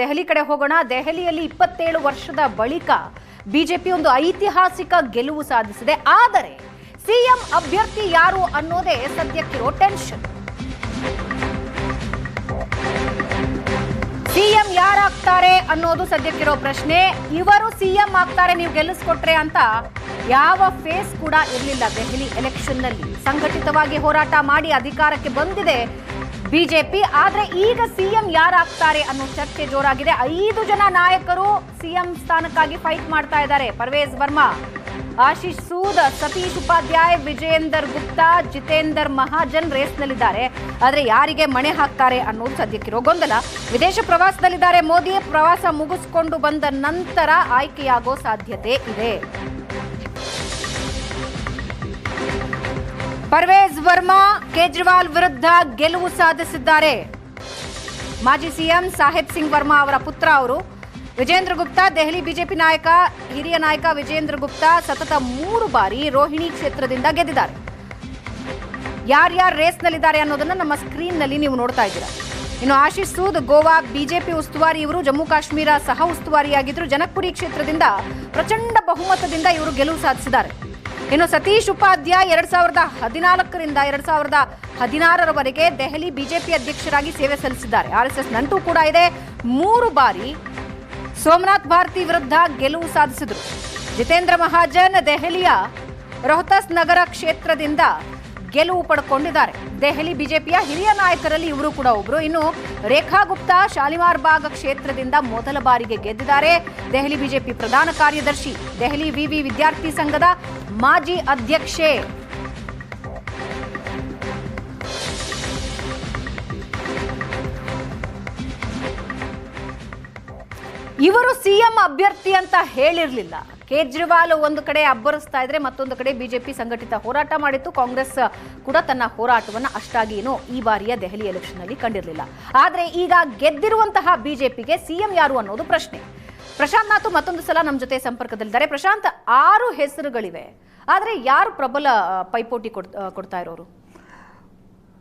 ದೆಹಲಿ ಕಡೆ ಹೋಗೋಣ. ದೆಹಲಿಯಲ್ಲಿ ಇಪ್ಪತ್ತೇಳು ವರ್ಷದ ಬಳಿಕ ಬಿಜೆಪಿ ಒಂದು ಐತಿಹಾಸಿಕ ಗೆಲುವು ಸಾಧಿಸಿದೆ. ಆದರೆ ಸಿಎಂ ಅಭ್ಯರ್ಥಿ ಯಾರು ಅನ್ನೋದೇ ಸದ್ಯಕ್ಕಿರೋ ಟೆನ್ಷನ್. ಸಿಎಂ ಯಾರಾಗ್ತಾರೆ ಅನ್ನೋದು ಸದ್ಯಕ್ಕಿರೋ ಪ್ರಶ್ನೆ. ಇವರು ಸಿಎಂ ಆಗ್ತಾರೆ, ನೀವು ಗೆಲ್ಲಿಸ್ಕೊಟ್ರೆ ಅಂತ ಯಾವ ಫೇಸ್ ಕೂಡ ಇರಲಿಲ್ಲ ದೆಹಲಿ ಎಲೆಕ್ಷನ್ನಲ್ಲಿ. ಸಂಘಟಿತವಾಗಿ ಹೋರಾಟ ಮಾಡಿ ಅಧಿಕಾರಕ್ಕೆ ಬಂದಿದೆ. ಬಿಜೆಪಿ, ಆದ್ರೆ ಈಗ ಸಿಎಂ ಯಾರಾಗ್ತಾರೆ ಅನ್ನೋ ಚರ್ಚೆ ಜೋರಾಗಿದೆ. ಐದು ಜನ ನಾಯಕರು ಸಿಎಂ ಸ್ಥಾನಕ್ಕಾಗಿ ಫೈಟ್ ಮಾಡ್ತಾ ಇದ್ದಾರೆ. ಪರ್ವೇಜ್ ವರ್ಮಾ, ಆಶೀಶ್ ಸೂದ್, ಸತೀಶ್ ಉಪಾಧ್ಯಾಯ್ ವಿಜೇಂದರ್ ಗುಪ್ತಾ, ಜಿತೇಂದರ್ ಮಹಾಜನ್ ರೇಸ್ನಲ್ಲಿದ್ದಾರೆ ಆದ್ರೆ ಯಾರಿಗೆ ಮಣೆ ಹಾಕ್ತಾರೆ ಅನ್ನೋದು ಸದ್ಯಕ್ಕಿರೋ ಗೊಂದಲ. ವಿದೇಶ ಪ್ರವಾಸದಲ್ಲಿದ್ದಾರೆ ಮೋದಿ. ಪ್ರವಾಸ ಮುಗಿಸ್ಕೊಂಡು ಬಂದ ನಂತರ ಆಯ್ಕೆಯಾಗೋ ಸಾಧ್ಯತೆ ಇದೆ. ಪರ್ವೇಜ್ ವರ್ಮಾ ಕೇಜ್ರಿವಾಲ್ ವಿರುದ್ಧ ಗೆಲುವು ಸಾಧಿಸಿದ್ದಾರೆ. ಮಾಜಿ ಸಿಎಂ ಸಾಹೇಬ್ ಸಿಂಗ್ ವರ್ಮಾ ಅವರ ಪುತ್ರ ಅವರು. ವಿಜೇಂದ್ರ ಗುಪ್ತಾ, ದೆಹಲಿ ಬಿಜೆಪಿ ನಾಯಕ, ಹಿರಿಯ ನಾಯಕ ವಿಜೇಂದ್ರ ಗುಪ್ತಾ ಸತತ ಮೂರು ಬಾರಿ ರೋಹಿಣಿ ಕ್ಷೇತ್ರದಿಂದ ಗೆದ್ದಿದ್ದಾರೆ. ಯಾರ್ಯಾರು ರೇಸ್ನಲ್ಲಿದ್ದಾರೆ ಅನ್ನೋದನ್ನು ನಮ್ಮ ಸ್ಕ್ರೀನ್ನಲ್ಲಿ ನೀವು ನೋಡ್ತಾ ಇದ್ದೀರಾ. ಇನ್ನು ಆಶೀಶ್ ಸೂದ್, ಗೋವಾ, ಬಿಜೆಪಿ ಉಸ್ತುವಾರಿ ಇವರು, ಜಮ್ಮು ಕಾಶ್ಮೀರ ಸಹ ಉಸ್ತುವಾರಿಯಾಗಿದ್ದರು ಜನಕ್ಪುರಿ ಕ್ಷೇತ್ರದಿಂದ ಪ್ರಚಂಡ ಬಹುಮತದಿಂದ ಇವರು ಗೆಲುವು ಸಾಧಿಸಿದ್ದಾರೆ. ಇನ್ನು ಸತೀಶ್ ಉಪಾಧ್ಯಾಯ ಎರಡ್ ಸಾವಿರದ ಹದಿನಾಲ್ಕರಿಂದ ಎರಡ್ ಸಾವಿರದ ಹದಿನಾರರವರೆಗೆ ದೆಹಲಿ ಬಿಜೆಪಿ ಅಧ್ಯಕ್ಷರಾಗಿ ಸೇವೆ ಸಲ್ಲಿಸಿದ್ದಾರೆ. ಆರ್ಎಸ್ಎಸ್ ನಂಟು ಕೂಡ ಇದೆ. ಮೂರು ಬಾರಿ ಸೋಮನಾಥ್ ಭಾರತಿ ವಿರುದ್ಧ ಗೆಲುವು ಸಾಧಿಸಿದರು. ಜಿತೇಂದ್ರ ಮಹಾಜನ್ ದೆಹಲಿಯ ರೋಹ್ತಾಸ್ ನಗರ ಕ್ಷೇತ್ರದಿಂದ ಗೆಲುವು ಪಡ್ಕೊಂಡಿದ್ದಾರೆ. ದೆಹಲಿ ಬಿಜೆಪಿಯ ಹಿರಿಯ ನಾಯಕರಲ್ಲಿ ಇವರು ಕೂಡ ಒಬ್ರು. ಇನ್ನು ರೇಖಾ ಗುಪ್ತಾ ಶಾಲಿಮಾರ್ ಬಾಗ್ ಕ್ಷೇತ್ರದಿಂದ ಮೊದಲ ಬಾರಿಗೆ ಗೆದ್ದಿದ್ದಾರೆ. ದೆಹಲಿ ಬಿಜೆಪಿ ಪ್ರಧಾನ ಕಾರ್ಯದರ್ಶಿ, ದೆಹಲಿ ವಿವಿ ವಿದ್ಯಾರ್ಥಿ ಸಂಘದ ಮಾಜಿ ಅಧ್ಯಕ್ಷೆ. ಇವರು ಸಿಎಂ ಅಭ್ಯರ್ಥಿ ಅಂತ ಹೇಳಿರಲಿಲ್ಲ. ಕೇಜ್ರಿವಾಲ್ ಒಂದು ಕಡೆ ಅಬ್ಬರಿಸ್ತಾ ಇದ್ರೆ ಮತ್ತೊಂದು ಕಡೆ ಬಿಜೆಪಿ ಸಂಘಟಿತ ಹೋರಾಟ ಮಾಡಿತ್ತು. ಕಾಂಗ್ರೆಸ್ ಕೂಡ ತನ್ನ ಹೋರಾಟವನ್ನು ಅಷ್ಟಾಗಿ ಏನೋ ಈ ಬಾರಿಯ ದೆಹಲಿ ಎಲೆಕ್ಷನ್ ಅಲ್ಲಿ ಕಂಡಿರಲಿಲ್ಲ. ಆದ್ರೆ ಈಗ ಗೆದ್ದಿರುವಂತಹ ಬಿಜೆಪಿಗೆ ಸಿಎಂ ಯಾರು ಅನ್ನೋದು ಪ್ರಶ್ನೆ. ಪ್ರಶಾಂತ್ ನಾಥ್ ಮತ್ತೊಂದು ಸಲ ನಮ್ಮ ಜೊತೆ ಸಂಪರ್ಕದಲ್ಲಿದ್ದಾರೆ. ಪ್ರಶಾಂತ್, ಆರು ಹೆಸರುಗಳಿವೆ. ಆದರೆ ಯಾರು ಪ್ರಬಲ ಪೈಪೋಟಿ ಕೊಡ್- ಕೊಡ್ತಾ ಇರೋರು?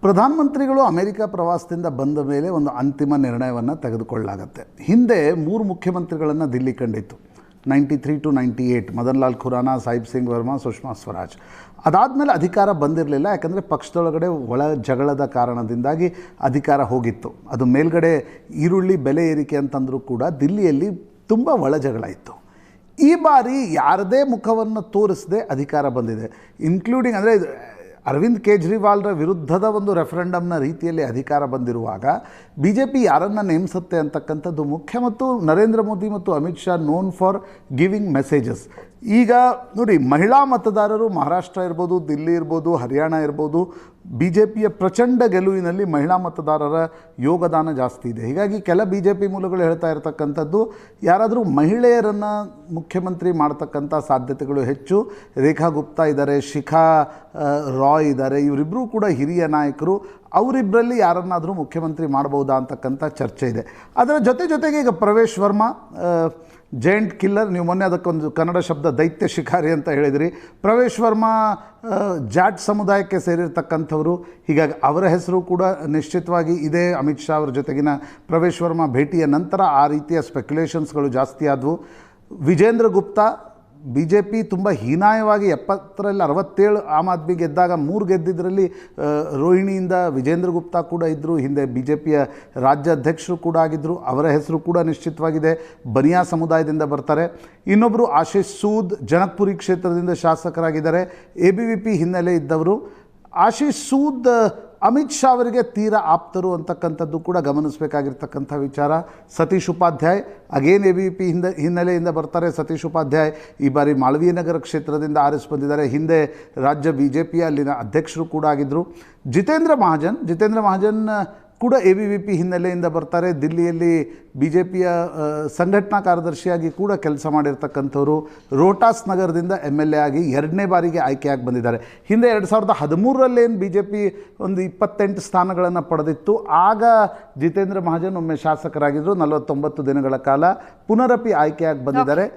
ಪ್ರಧಾನಮಂತ್ರಿಗಳು ಅಮೆರಿಕ ಪ್ರವಾಸದಿಂದ ಬಂದ ಮೇಲೆ ಒಂದು ಅಂತಿಮ ನಿರ್ಣಯವನ್ನು ತೆಗೆದುಕೊಳ್ಳಲಾಗತ್ತೆ. ಹಿಂದೆ ಮೂರು ಮುಖ್ಯಮಂತ್ರಿಗಳನ್ನು Delhi ಕಂಡಿತ್ತು. Ninety two ninety eight Madan Lal Khurana, Sahib Singh Verma, Sushma Swaraj. ಅದಾದಮೇಲೆ ಅಧಿಕಾರ ಬಂದಿರಲಿಲ್ಲ, ಯಾಕಂದರೆ ಪಕ್ಷದೊಳಗಡೆ ಒಳ ಜಗಳದ ಕಾರಣದಿಂದಾಗಿ ಅಧಿಕಾರ ಹೋಗಿತ್ತು. ಅದು ಮೇಲ್ಗಡೆ ಈರುಳ್ಳಿ ಬೆಲೆ ಏರಿಕೆ ಅಂತಂದರೂ ಕೂಡ ದಿಲ್ಲಿಯಲ್ಲಿ ತುಂಬ ಒಳ ಜಗಳ ಇತ್ತು. ಈ ಬಾರಿ ಯಾರದೇ ಮುಖವನ್ನು ತೋರಿಸದೆ ಅಧಿಕಾರ ಬಂದಿದೆ ಇನ್ಕ್ಲೂಡಿಂಗ್ ಅಂದರೆ ಅರವಿಂದ್ ಕೇಜ್ರಿವಾಲ್ರ ವಿರುದ್ಧದ ಒಂದು ರೆಫರೆಂಡಮ್ನ ರೀತಿಯಲ್ಲಿ ಅಧಿಕಾರ ಬಂದಿರುವಾಗ ಬಿ ಜೆ ಪಿ ಯಾರನ್ನು ನೇಮಿಸುತ್ತೆ ಅಂತಕ್ಕಂಥದ್ದು ಮುಖ್ಯ ಮತ್ತು ನರೇಂದ್ರ ಮೋದಿ ಮತ್ತು Amit Shah known for giving messages ಈಗ ನೋಡಿ ಮಹಿಳಾ ಮತದಾರರು ಮಹಾರಾಷ್ಟ್ರ ಇರ್ಬೋದು, ದಿಲ್ಲಿ ಇರ್ಬೋದು, ಹರಿಯಾಣ ಇರ್ಬೋದು ಬಿ ಜೆ ಪಿಯ ಪ್ರಚಂಡ ಗೆಲುವಿನಲ್ಲಿ ಮಹಿಳಾ ಮತದಾರರ ಯೋಗದಾನ ಜಾಸ್ತಿ ಇದೆ. ಹೀಗಾಗಿ ಕೆಲ ಬಿ ಜೆ ಪಿ ಮೂಲಗಳು ಹೇಳ್ತಾ ಇರತಕ್ಕಂಥದ್ದು, ಯಾರಾದರೂ ಮಹಿಳೆಯರನ್ನು ಮುಖ್ಯಮಂತ್ರಿ ಮಾಡ್ತಕ್ಕಂಥ ಸಾಧ್ಯತೆಗಳು ಹೆಚ್ಚು. ರೇಖಾ ಗುಪ್ತಾ ಇದ್ದಾರೆ, ಶಿಖಾ ರಾಯ್ ಇದ್ದಾರೆ. ಇವರಿಬ್ಬರೂ ಕೂಡ ಹಿರಿಯ ನಾಯಕರು ಅವರಿಬ್ಬರಲ್ಲಿ ಯಾರನ್ನಾದರೂ ಮುಖ್ಯಮಂತ್ರಿ ಮಾಡ್ಬೋದಾ ಅಂತಕ್ಕಂಥ ಚರ್ಚೆ ಇದೆ. ಅದರ ಜೊತೆ ಜೊತೆಗೆ ಈಗ ಪ್ರವೇಶ್ ವರ್ಮಾ ಜೈಂಟ್ ಕಿಲ್ಲರ್, ನೀವು ಮೊನ್ನೆ ಅದಕ್ಕೊಂದು ಕನ್ನಡ ಶಬ್ದ ದೈತ್ಯ ಶಿಕಾರಿ ಅಂತ ಹೇಳಿದಿರಿ. ಪ್ರವೇಶ್ ವರ್ಮಾ ಜಾಟ್ ಸಮುದಾಯಕ್ಕೆ ಸೇರಿರ್ತಕ್ಕಂಥವರು, ಹೀಗಾಗಿ ಅವರ ಹೆಸರು ಕೂಡ ನಿಶ್ಚಿತವಾಗಿ ಇದೇ. ಅಮಿತ್ ಶಾ ಅವರ ಜೊತೆಗಿನ ಪ್ರವೇಶ್ ವರ್ಮಾ ಭೇಟಿಯ ನಂತರ ಆ ರೀತಿಯ ಸ್ಪೆಕ್ಯುಲೇಷನ್ಸ್ಗಳು ಜಾಸ್ತಿ ಆದವು. Vijender Gupta B J P ತುಂಬ ಹೀನಾಯವಾಗಿ ಎಪ್ಪತ್ತರಲ್ಲಿ ಅರವತ್ತೇಳು ಆಮ್ ಆದ್ಮಿ ಗೆದ್ದಾಗ ಮೂರು ಗೆದ್ದಿದ್ದರಲ್ಲಿ ರೋಹಿಣಿಯಿಂದ ವಿಜೇಂದ್ರ ಗುಪ್ತಾ ಕೂಡ ಇದ್ದರು ಹಿಂದೆ ಬಿ ಜೆ ಪಿಯ ರಾಜ್ಯಾಧ್ಯಕ್ಷರು ಕೂಡ ಆಗಿದ್ದರು ಅವರ ಹೆಸರು ಕೂಡ ನಿಶ್ಚಿತವಾಗಿದೆ, ಬನಿಯಾ ಸಮುದಾಯದಿಂದ ಬರ್ತಾರೆ. ಇನ್ನೊಬ್ಬರು ಆಶೀಶ್ ಸೂದ್, ಜನಕ್ಪುರಿ ಕ್ಷೇತ್ರದಿಂದ ಶಾಸಕರಾಗಿದ್ದಾರೆ, ಎ ಬಿ ವಿ ಪಿ ಹಿನ್ನೆಲೆ ಇದ್ದವರು. ಆಶೀಶ್ ಸೂದ್ ಅಮಿತ್ ಶಾ ಅವರಿಗೆ ತೀರ ಆಪ್ತರು ಅಂತಕ್ಕಂಥದ್ದು ಕೂಡ ಗಮನಿಸಬೇಕಾಗಿರ್ತಕ್ಕಂಥ ವಿಚಾರ. Satish Upadhyay again A B P ಹಿಂದೆ, ಹಿನ್ನೆಲೆಯಿಂದ ಬರ್ತಾರೆ. ಸತೀಶ್ ಉಪಾಧ್ಯಾಯ್ ಈ ಬಾರಿ ಮಾಳವೀಯ ನಗರ ಕ್ಷೇತ್ರದಿಂದ ಆರಿಸಿ ಬಂದಿದ್ದಾರೆ. ಹಿಂದೆ ರಾಜ್ಯ ಬಿ ಜೆ ಪಿಯ ಅಲ್ಲಿನ ಅಧ್ಯಕ್ಷರು ಕೂಡ ಆಗಿದ್ದರು ಜಿತೇಂದ್ರ ಮಹಾಜನ್ ಜಿತೇಂದ್ರ ಮಹಾಜನ್ ಕೂಡ ಎ ಬಿ ವಿ ಪಿ ಹಿನ್ನೆಲೆಯಿಂದ ಬರ್ತಾರೆ. ದಿಲ್ಲಿಯಲ್ಲಿ ಬಿ ಜೆ ಪಿಯ ಸಂಘಟನಾ ಕಾರ್ಯದರ್ಶಿಯಾಗಿ ಕೂಡ ಕೆಲಸ ಮಾಡಿರ್ತಕ್ಕಂಥವ್ರು ರೋಟಾಸ್ ನಗರದಿಂದ ಎಂ ಎಲ್ ಎ ಆಗಿ ಎರಡನೇ ಬಾರಿಗೆ ಆಯ್ಕೆಯಾಗಿ ಬಂದಿದ್ದಾರೆ. ಹಿಂದೆ ಎರಡು ಸಾವಿರದ ಹದಿಮೂರರಲ್ಲೇನು ಬಿ ಜೆ ಪಿ ಒಂದು ಇಪ್ಪತ್ತೆಂಟು ಸ್ಥಾನಗಳನ್ನು ಪಡೆದಿತ್ತು, ಆಗ ಜಿತೇಂದ್ರ ಮಹಾಜನ್ ಒಮ್ಮೆ ಶಾಸಕರಾಗಿದ್ದರು ನಲವತ್ತೊಂಬತ್ತು ದಿನಗಳ ಕಾಲ ಪುನರಪಿ ಆಯ್ಕೆಯಾಗಿ ಬಂದಿದ್ದಾರೆ.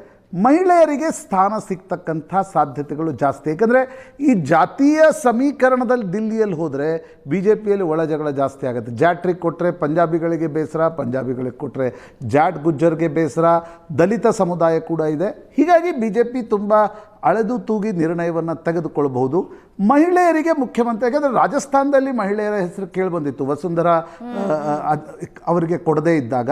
ಮಹಿಳೆಯರಿಗೆ ಸ್ಥಾನ ಸಿಗ್ತಕ್ಕಂಥ ಸಾಧ್ಯತೆಗಳು ಜಾಸ್ತಿ. ಏಕೆಂದರೆ ಈ ಜಾತೀಯ ಸಮೀಕರಣದಲ್ಲಿ ದಿಲ್ಲಿಯಲ್ಲಿ ಹೋದರೆ ಬಿ ಜೆ ಪಿಯಲ್ಲಿ ಒಳ ಜಗಳ ಜಾಸ್ತಿ ಆಗುತ್ತೆ. ಜಾಟ್ರಿಗೆ ಕೊಟ್ಟರೆ ಪಂಜಾಬಿಗಳಿಗೆ ಬೇಸರ ಪಂಜಾಬಿಗಳಿಗೆ ಕೊಟ್ಟರೆ ಜಾಟ್ ಗುಜ್ಜರ್ಗೆ ಬೇಸರ ದಲಿತ ಸಮುದಾಯ ಕೂಡ ಇದೆ. ಹೀಗಾಗಿ ಬಿ ಜೆ ಪಿ ತುಂಬ ಅಳೆದು ತೂಗಿ ನಿರ್ಣಯವನ್ನು ತೆಗೆದುಕೊಳ್ಳಬಹುದು. ಮಹಿಳೆಯರಿಗೆ ಮುಖ್ಯಮಂತ್ರಿ ಯಾಕಂದರೆ ರಾಜಸ್ಥಾನದಲ್ಲಿ ಮಹಿಳೆಯರ ಹೆಸರು ಕೇಳಿಬಂದಿತ್ತು ವಸುಂಧರಾ ಅವರಿಗೆ ಕೊಡದೇ ಇದ್ದಾಗ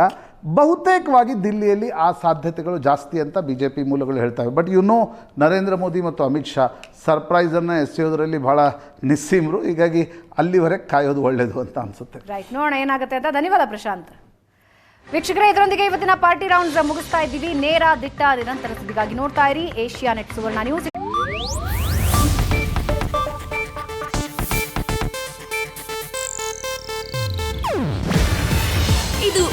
ಬಹುತೇಕವಾಗಿ ದಿಲ್ಲಿಯಲ್ಲಿ ಆ ಸಾಧ್ಯತೆಗಳು ಜಾಸ್ತಿ ಅಂತ ಬಿ ಜೆ ಪಿ ಮೂಲಗಳು ಹೇಳ್ತವೆ. But you know Narendra Modi ಮತ್ತು ಅಮಿತ್ ಶಾ ಸರ್ಪ್ರೈಸನ್ನು ಎಸೆಯೋದರಲ್ಲಿ ಭಾಳ ನಿಸ್ಸೀಮರು. ಹೀಗಾಗಿ ಅಲ್ಲಿವರೆಗೆ ಕಾಯೋದು ಒಳ್ಳೆಯದು ಅಂತ ಅನಿಸುತ್ತೆ. ರೈಟ್ ನೋಡೋಣ ಏನಾಗುತ್ತೆ ಅಂತ ಧನ್ಯವಾದ ಪ್ರಶಾಂತ್. ವೀಕ್ಷಕರೇ, ಇದರೊಂದಿಗೆ ಇವತ್ತಿನ ಪಾರ್ಟಿ ರೌಂಡ್ಸ್ ಮುಗಿಸ್ತಾ ಇದ್ದೀವಿ. ನೇರ ದಿಟ್ಟ ನಿರಂತರ ಸುದ್ದಿಗಾಗಿ ನೋಡ್ತಾ ಇರಿ. Asianet Suvarna news